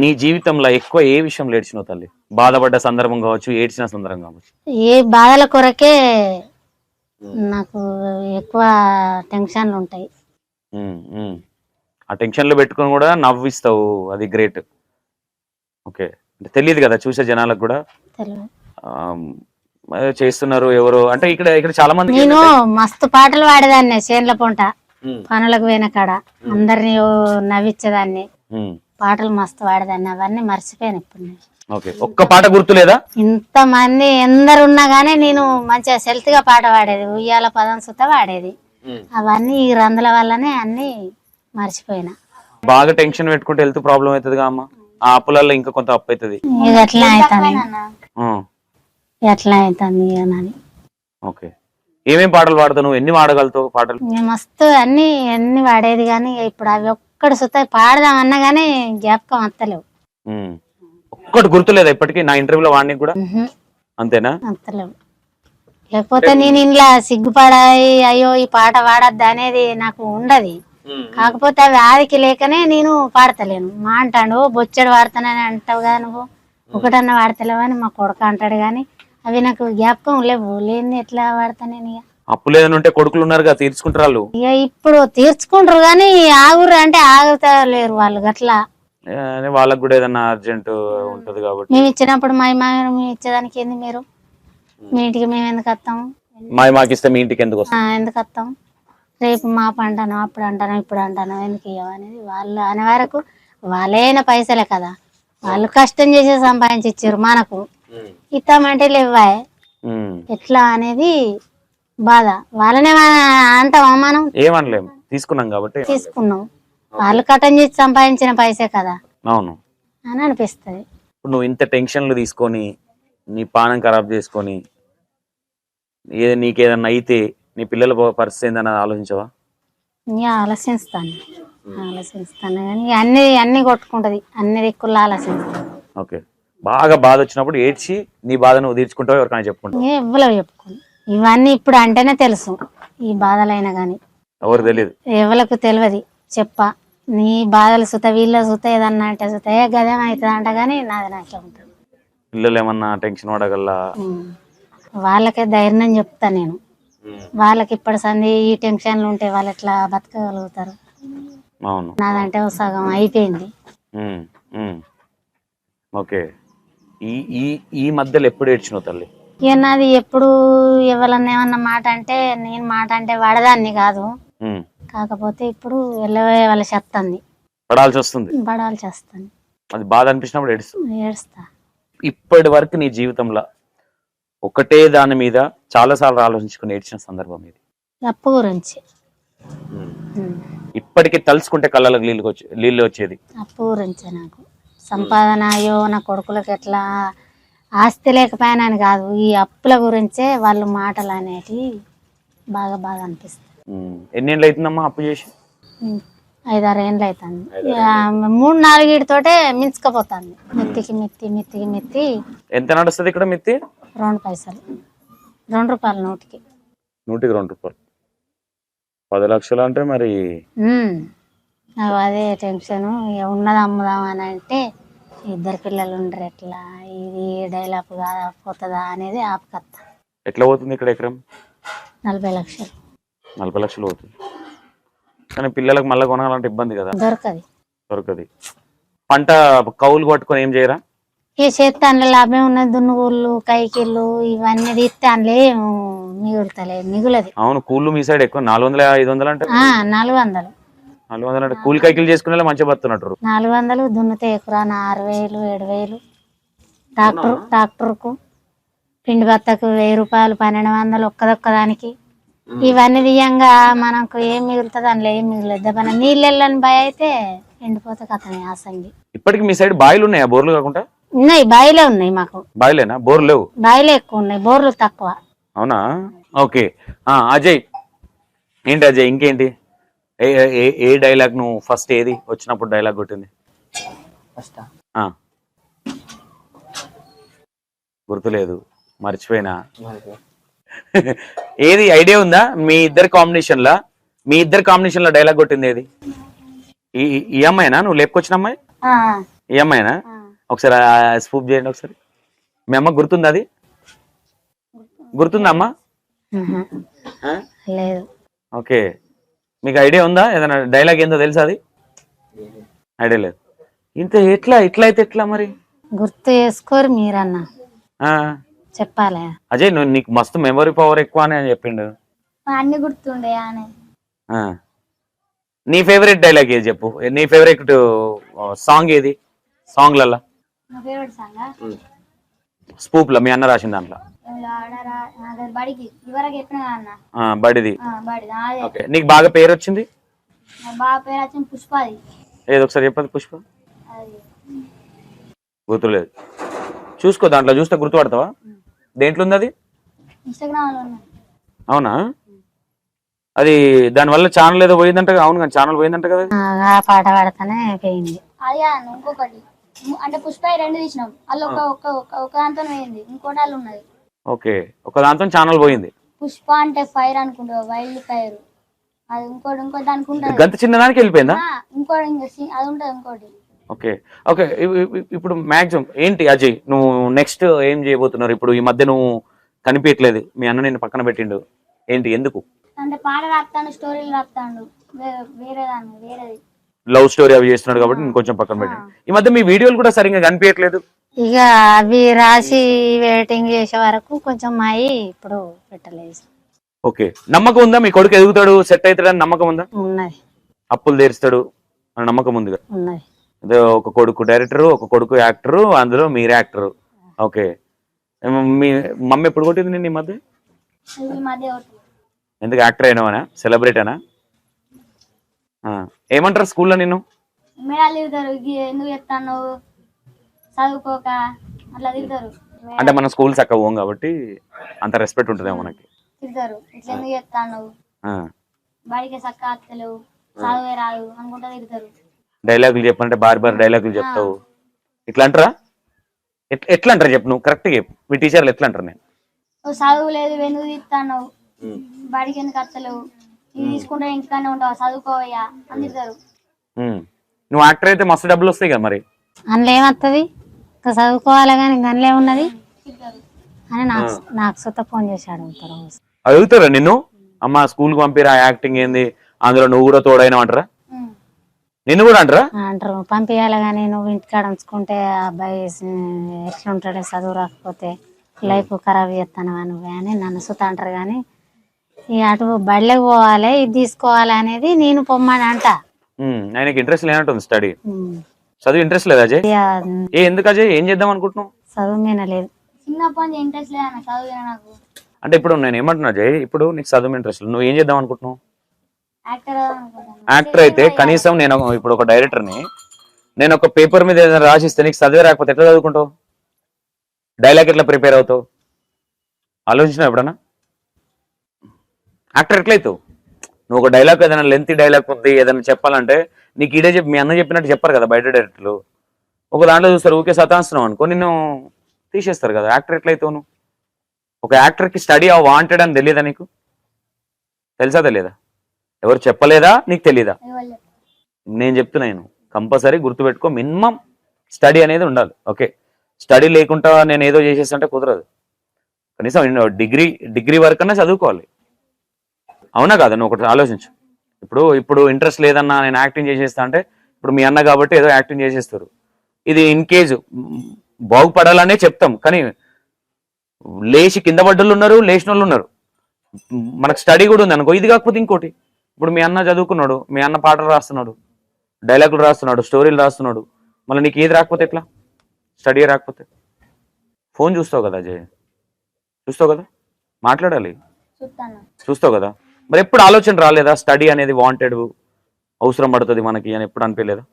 నీ జీవితంలో ఎక్కువ ఏ విషయంలో ఏడ్చినావు తల్లి? బాధపడ్డ సందర్భం కావచ్చు ఏడ్చిన సందర్భం కావచ్చు. ఏ బాధల కొరకే నాకు ఎక్కువ టెన్షన్లు ఉంటాయి. ఆ టెన్షన్లో పెట్టుకొని కూడా నవ్విస్తావు అది గ్రేట్. ఓకే. అంటే తెలియదు కదా చూసే జనాలకు కూడా. చేస్తున్నారు ఎవరు. అంటే ఇక్కడ ఇక్కడ చాలా మంది నేను మస్తు పాటలు పాడేదాన్ని చేన్ల పొంట. పనులకు పోయిన కాడ. అందరినీ నవ్వించేదాన్ని పాటలు మస్తు పాడేదాన్ని అవన్నీ మర్చిపోయాను ఇప్పుడు నేను. ఓకే ఒక్క పాట గుర్తులేదా? ఇంతమంది ఎందరు ఉన్నా గానీ నేను మంచిగా సెల్త్గా పాట పాడేది ఉయ్యాల పదం సుత పాడేది. అవన్నీ ఈ రందుల వల్లనే అన్ని మర్చిపోయినా. బాగా టెన్షన్ పెట్టుకుంటే హెల్త్ ప్రాబ్లం అవుతుంది అమ్మ? ఆ అప్పులలో ఇంకా కొంత అప్పు అవుతుంది. ఇక ఎట్లా అవుతాను ఎట్లా అవుతాను ఇక నాది. ఓకే. ఏమేం పాటలు పాడతావు ఎన్ని పాడగలుగుతావు పాటలు? మస్తు అన్ని అన్ని పాడేది కానీ ఇప్పుడు అవి ఒక్కటి సుత పాడదామన్నా గానీ జ్ఞాపకం ఉమ్. ఒక్కటి గుర్తులేదా ఇప్పటికీ? నా ఇంటర్వ్యూలో వాడిని కూడా? అంతేనా? వస్తలేవు లేకపోతే నేను ఇంట్లో సిగ్గుపడాయి అయ్యో ఈ పాట పాడద్దు అనేది నాకు ఉండదు. కాకపోతే అవి ఆదికి లేకనే నేను పాడతలేను. మా అంటాడు బొచ్చడు వాడతానని అంటావు కదా నువ్వు. ఒకటన్నా వాడతలేవు అని మా కొడుకు అంటాడు కానీ అవి నాకు జ్ఞాపకం లేవు. లేని ఎట్లా వాడతా నేను ఇక అప్పు లేదని ఉంటే కొడుకులు ఉన్నారుగా తీర్చుకుంటారు వాళ్ళు. ఇక ఇప్పుడు తీర్చుకుంటారు కానీ ఆగురు అంటే ఆగుతా లేరు వాళ్ళు గట్లా. ఏ, అని వాళ్ళకి కూడా ఏదన్నా అర్జెంట్ ఉంటది కాబట్టి. మేము ఇచ్చినప్పుడు మా మా మేము ఇచ్చేదానికి ఏంది మీరు? మీ ఇంటికి మేము ఎందుకు వస్తాం? మా మాకు ఇస్తే మీ ఇంటికి ఎందుకు ఆ, ఎందుకు వస్తాం? రేపు మా అంటాను అప్పుడు అంటాను ఇప్పుడు అంటాను ఎందుకు ఇవ్వ అనేది వాళ్ళు అనే వరకు వాళ్ళైన పైసలే కదా. వాళ్ళు కష్టం చేసి సంపాదించి ఇచ్చారు మనకు. ఇస్తామంటే లేవా. ఎట్లా అనేది బాధ. వాళ్ళనే మన- అంటామా మనం ఏమనలేము. తీసుకున్నాం కాబట్టి తీసుకున్నాం. వాళ్ళు కట్టం చేసి సంపాదించిన పైసే కదా. అవును. అని అనిపిస్తుంది. ఇప్పుడు నువ్వు ఇంత టెన్షన్లు తీసుకొని నీ పానం ఖరాబ్ చేసుకొని ఏ నీకేదన్నా అయితే నీ పిల్లల పరిస్థితి ఏందని ఆలోచించవా? ఇంకా ఆలోచిస్తాను. ఆలోచిస్తాను. కానీ అన్ని అన్ని కొట్టుకుంటది. అన్ని దిక్కుల్లో ఆలోచిస్తాను. ఓకే. బాగా బాధ వచ్చినప్పుడు ఏడ్చి నీ బాధ నువ్వు తీర్చుకుంటావు ఎవరికైనా చెప్పుకుంటావు? ఎవ్వరు చెప్పుకోను ఇవన్నీ ఇప్పుడు అంటేనే తెలుసు ఈ బాధలైనా కానీ ఎవరు తెలియదు ఎవరికి తెలియదు చెప్ప. నీ బాధలు సుత వీళ్ళ సుత ఏదన్నా అంటే సుత. ఏ గదేం అవుతుంది అంట కానీ నాది నాకే ఉంటుంది. పిల్లలు ఏమన్నా టెన్షన్ పడగల్లా. వాళ్ళకే ధైర్యం చెప్తా నేను. వాళ్ళకి ఇప్పటి సంది ఈ టెన్షన్లు ఉంటే వాళ్ళు ఎట్లా బతకగలుగుతారు? అవును. నాదంటే సగం అయిపోయింది. ఓకే. ఈ ఈ ఈ మధ్యలో ఎప్పుడు ఏడ్చినావు తల్లి? ఇక నాది ఎప్పుడు ఎవరన్నా ఏమన్నా మాట అంటే నేను మాట అంటే వాడదాన్ని కాదు. ఉమ్. కాకపోతే ఇప్పుడు వెళ్ళవే వాళ్ళ చెత్తంది. పడాల్సి వస్తుంది. పడాల్సి వస్తుంది. అది బాధ అనిపించినప్పుడు ఏడుస్తుంది ఏడుస్తా. ఇప్పటి వరకు నీ జీవితంలో ఒకటే దాని మీద చాలా సార్లు ఆలోచించుకుని ఏడ్చిన సందర్భం ఇది. అప్పు గురించి. ఉమ్. ఇప్పటికీ తలుచుకుంటే కళ్ళలకు నీళ్ళు వచ్చే నీళ్ళు వచ్చేది. అప్పు గురించే నాకు. సంపాదన అయ్యో నా కొడుకులకు ఎట్లా ఆస్తి లేకపోయినా అని కాదు. ఈ అప్పుల గురించే వాళ్ళు మాటలు అనేటివి బాగా బాగా అనిపిస్తుంది. ఎన్నేళ్ళు అవుతుందమ్మా అప్పు చేసి. ఐదారు ఏండ్లు అవుతుంది మూడు నాలుగిటితోటే మించుకపోతుంది. మెత్తికి మెత్తి మెత్తికి మెత్తి. ఎంత నడుస్తుంది ఇక్కడ మిత్తి? రెండు పైసలు. రెండు రూపాయలు నోటికి. నూటికి రెండు రూపాయలు. పది లక్షలు అంటే మరి. నాకు అదే టెన్షన్. ఉన్నది అమ్ముదాం అని అంటే ఇద్దరు పిల్లలు ఉండరు ఎట్లా? ఇది డైలాప్ కాదా పోతుందా అనేది ఆపకత్త. ఎట్లా పోతుంది ఇక్కడ ఎకరం? నలభై లక్షలు. నలభై లక్షలు పోతుంది. కానీ పిల్లలకు మళ్ళీ కొనాలంటే ఇబ్బంది కదా. దొరకది. దొరకది. పంట కౌలు పట్టుకొని ఏం చేయరా? ఈ చేస్తే అందులో లాభం ఉన్నది దున్నుగూళ్ళు కైకిళ్ళు ఇవన్నీ తీస్తే అందులో ఏం మిగులుతలే మిగులది. అవును కూళ్ళు మీ సైడ్ ఎక్కువ నాలుగు వందల ఐదు వందలు అంటే ఆ, నాలుగు వందలు. నాలుగు వందలు అంటే కూలి కైకిలు చేసుకునే మంచిగా బతున్నట్టు నాలుగు వందలు దున్నుతే ఎకరాన ఆరు వేలు ఏడు వేలు. ట్రాక్టర్ ట్రాక్టర్కు పిండి బత్తకు వెయ్యి రూపాయలు పన్నెండు వందలు ఒక్కదొక్కదానికి. ఇవన్నీ తీయంగా మనకు ఏం మిగులుతుంది అందులో ఏం మిగులుద్ది మన నీళ్ళు వెళ్ళని భయ అయితే ఎండిపోతే కథమే ఆసంగి ఇప్పటికి మీ సైడ్ బాయిలు ఉన్నాయా? బోర్లు కాకుండా? ఉన్నాయి బాయిలే ఉన్నాయి మాకు. బాయిలేనా? బోర్లు లేవు? బాయిలే ఎక్కువ ఉన్నాయి బోర్లు తక్కువ. అవునా? ఓకే. అజయ్. ఏంటి అజయ్? ఇంకేంటి? ఏ ఏ ఏ డైలాగ్ నువ్వు ఫస్ట్ ఏది వచ్చినప్పుడు డైలాగ్ కొట్టింది? ఫస్ట్. గుర్తులేదు. మర్చిపోయినా? ఏది? ఐడియా ఉందా? మీ ఇద్దరు కాంబినేషన్ లా? మీ ఇద్దరు కాంబినేషన్లో డైలాగ్ కొట్టింది ఏది? ఈ అమ్మాయినా? నువ్వు లేపుకొచ్చిన అమ్మాయి? ఈ అమ్మాయినా? ఒకసారి స్పూప్ చేయండి ఒకసారి. మీ అమ్మ గుర్తుందా అది? గుర్తుందా అమ్మ? ఓకే. మీకు ఐడియా ఉందా? ఏదైనా డైలాగ్ ఏందో తెలుసా అది? ఐడియా లేదు. ఇంత ఎట్లా ఇట్లా అయితే ఎట్లా మరి? గుర్తు చేసుకోరు మీరన్న. చెప్పాలి. అజయ్ నువ్వు నీకు మస్తు మెమరీ పవర్ ఎక్కువ అని చెప్పిండు. అన్ని గుర్తుండే. నీ ఫేవరెట్ డైలాగ్ ఏది చెప్పు? నీ ఫేవరెట్ సాంగ్ ఏది? సాంగ్లల్లా స్పూప్లో మీ అన్న రాసిన దాంట్లో. బడిది. ఓకే. నీకు బాగా పేరు వచ్చింది మా బాబా పేరు వచ్చిన పుష్పాది. ఏదో ఒకసారి చెప్పదు పుష్ప? గుర్తులేదు. చూసుకో దాంట్లో చూస్తే గుర్తుపడతావా? దేంట్లో ఉంది అది? ఇన్స్టాగ్రామ్లో ఉన్నాయి అవునా? అది దానివల్ల ఛానల్ ఏదో పోయిందంట? అవును కానీ ఛానల్ పోయిందంట కదా ఆ, పాట పాడతానే పోయింది. అది ఇంకొకటి. అంటే పుష్ప రెండు తీసినాం. అందులో ఒక ఒక ఒక- ఒక దాంతో పోయింది. ఇంకోటి వాళ్ళు ఉన్నది. ఓకే. ఒక దాంతో ఛానల్ పోయింది. పుష్ప అంటే ఫైర్ అనుకుంటా వైల్డ్ ఫైర్. అది ఇంకోటి ఇంకోటి దానికి ఉంటుంది. గంత చిన్నదానికి వెళ్ళిపోయిందా? ఇంకోటి అది ఉంటుంది ఇంకోటి. ఓకే. ఓకే ఇప్పుడు మాక్సిమం ఏంటి అజయ్? నువ్వు నెక్స్ట్ ఏం చేయబోతున్నారు? ఇప్పుడు ఈ మధ్య నువ్వు కనిపించట్లేదు. మీ అన్న నిన్ను పక్కన పెట్టిండు. ఏంటి ఎందుకు? అంటే పాట రాస్తాను స్టోరీలు రాస్తాడు వే- వేరే దాన్ని వేరేది. లవ్ స్టోరీ అవి చేస్తున్నాడు కాబట్టి నేను కొంచెం పక్కన పెట్టిండు. ఈ మధ్య మీ వీడియోలు కూడా సరిగ్గా కనిపించట్లేదు. ఇక అవి రాసి వెయిటింగ్ చేసే వరకు కొంచెం అయి ఇప్పుడు పెట్టలేదు. ఓకే. నమ్మకం ఉందా? మీ కొడుకు ఎదుగుతాడు సెట్ అవుతాడని నమ్మకం ఉందా? ఉన్నది. అప్పులు తీరుస్తాడు అని నమ్మకం ఉంది కదా ఉన్నది. అదే ఒక కొడుకు డైరెక్టర్ ఒక కొడుకు యాక్టర్ అందులో మీరే యాక్టర్. ఓకే. మీ మమ్మీ ఎప్పుడు కొట్టింది నేను ఈ మధ్య? ఎందుకు యాక్టర్ అయినావనా సెలబ్రిటీ అనా ఆ, ఏమంటారు స్కూల్లో నిన్ను? మేడాలు తిరుగుతారు "గి- ఎందుకు చెప్తాను చదువుకోక అట్లా అంటే మన స్కూల్ చక్కగా పోం కాబట్టి అంత రెస్పెక్ట్ ఉంటుందేమో మనకి. ఇట్లా ఎందుకు చెప్తాను ఆ, బడికి చక్క అత్తలేవు చదువే రాదు అనుకుంటా డైలాగులు చెప్పంటే బారి బారి డైలాగులు చెప్తావు. ఇట్లా అంటారా ఎట్- ఎట్లా అంటారు చెప్పు నువ్వు? కరెక్ట్గా చెప్పు. మీ టీచర్లు ఎట్లా అంటారు నేను? "ఓ చదువు లేదు ఎందుకు తిస్తాను బడికి ఎందుకు అత్తలేవు తీసుకుంటే ఇంటికానే ఉంటావు చదువుకోవయ్యా అని ఉమ్. నువ్వు యాక్టర్ అయితే మస్తు డబ్బులు వస్తాయి కదా మరి? అందులో ఏమత్తది? ఇంకా చదువుకోవాలి కానీ అందులో ఏమున్నది? తిరుగుతారు అని నాకు నాకు సుత ఫోన్ చేసి అడుగుతారు అడుగుతారా నిన్ను? అమ్మ స్కూల్కి పంపిరా యాక్టింగ్ ఏంది? అందులో నువ్వు కూడా తోడైనా అంటారా. నిన్ను కూడా అంటారా? అంటారు. పంపించాలి కానీ నువ్వు ఇంటికాడ ఉంచుకుంటే అబ్బాయి ఎట్లుంటాడో చదువు రాకపోతే లైఫ్ ఖరాబ్ చేస్తానవా నువ్వే అని నన్ను సుత అంటారు కానీ ఇక అటు బడిలోకి పోవాలి ఇది తీసుకోవాలి అనేది నేను పొమ్మని అంట. ఆయనకి ఇంట్రెస్ట్ లేనట్టుంది స్టడీ. చదువు ఇంట్రెస్ట్ లేదు అజయ్? ఏ ఎందుకు అజయ్? ఏం చేద్దాం అనుకుంటున్నావు? చదువు మీద లేదు. చిన్నప్పటి నుంచి ఇంట్రెస్ట్ లేదన్న చదువు నాకు. అంటే ఇప్పుడు నేను ఏమంటున్నా అజయ్ ఇప్పుడు నీకు చదువు ఇంట్రెస్ట్ లేదు. నువ్వు ఏం చేద్దాం అనుకుంటున్నావు? యాక్టర్ అయితే కనీసం నేను ఒక- ఇప్పుడు ఒక డైరెక్టర్ని నేను ఒక పేపర్ మీద ఏదైనా రాసిస్తే నీకు చదివే రాకపోతే ఎట్లా చదువుకుంటావు? డైలాగ్ ఎట్లా ప్రిపేర్ అవుతావు? ఆలోచించినావు ఎప్పుడన్నా? యాక్టర్ ఎట్లయితావు నువ్వు ఒక డైలాగ్ ఏదైనా లెంత్ డైలాగ్ ఉంది ఏదైనా చెప్పాలంటే నీకు ఈడే చెప్పి మీ అన్న చెప్పినట్టు చెప్పారు కదా బయట డైరెక్టర్లు ఒక దాంట్లో చూస్తారు ఊకే సతాస్తున్నావు అనుకో నిన్ను తీసేస్తారు కదా యాక్టర్ ఎట్లయితావు నువ్వు ఒక యాక్టర్కి స్టడీ ఆ వాంటెడ్ అని తెలియదా నీకు? తెలుసా తెలియదా ఎవరు చెప్పలేదా? నీకు చెప్పరు. నేను చెప్తున్నా నేను కంపల్సరీ గుర్తుపెట్టుకో మినిమం స్టడీ అనేది ఉండాలి ఓకే? స్టడీ లేకుండా నేను ఏదో చేసేస్తుంటే కుదరదు. కనీసం డిగ్రీ డిగ్రీ వరకన్నా చదువుకోవాలి. అవునా కాదా? నువ్వు ఒకటి ఆలోచించు. ఇప్పుడు ఇప్పుడు ఇంట్రెస్ట్ లేదన్నా నేను యాక్టింగ్ చేసేస్తా అంటే ఇప్పుడు మీ అన్న కాబట్టి ఏదో యాక్టింగ్ చేసేస్తారు. ఇది ఇన్ కేసు బాగుపడాలనే చెప్తాం కానీ లేచి కింద పడ్డోళ్ళు ఉన్నారు లేచిన వాళ్ళు ఉన్నారు. మనకు స్టడీ కూడా ఉంది అనుకో ఇది కాకపోతే ఇంకోటి. ఇప్పుడు మీ అన్న చదువుకున్నాడు మీ అన్న పాటలు రాస్తున్నాడు డైలాగులు రాస్తున్నాడు స్టోరీలు రాస్తున్నాడు. మళ్ళీ నీకు ఏది రాకపోతే ఎట్లా? స్టడీ రాకపోతే? ఫోన్ చూస్తావు కదా అజయ్? చూస్తావు కదా? మాట్లాడాలి? చూస్తావు కదా? మరి ఎప్పుడు ఆలోచన రాలేదా? స్టడీ అనేది వాంటెడ్ అవసరం పడుతుంది మనకి అని ఎప్పుడు అనిపించలేదా?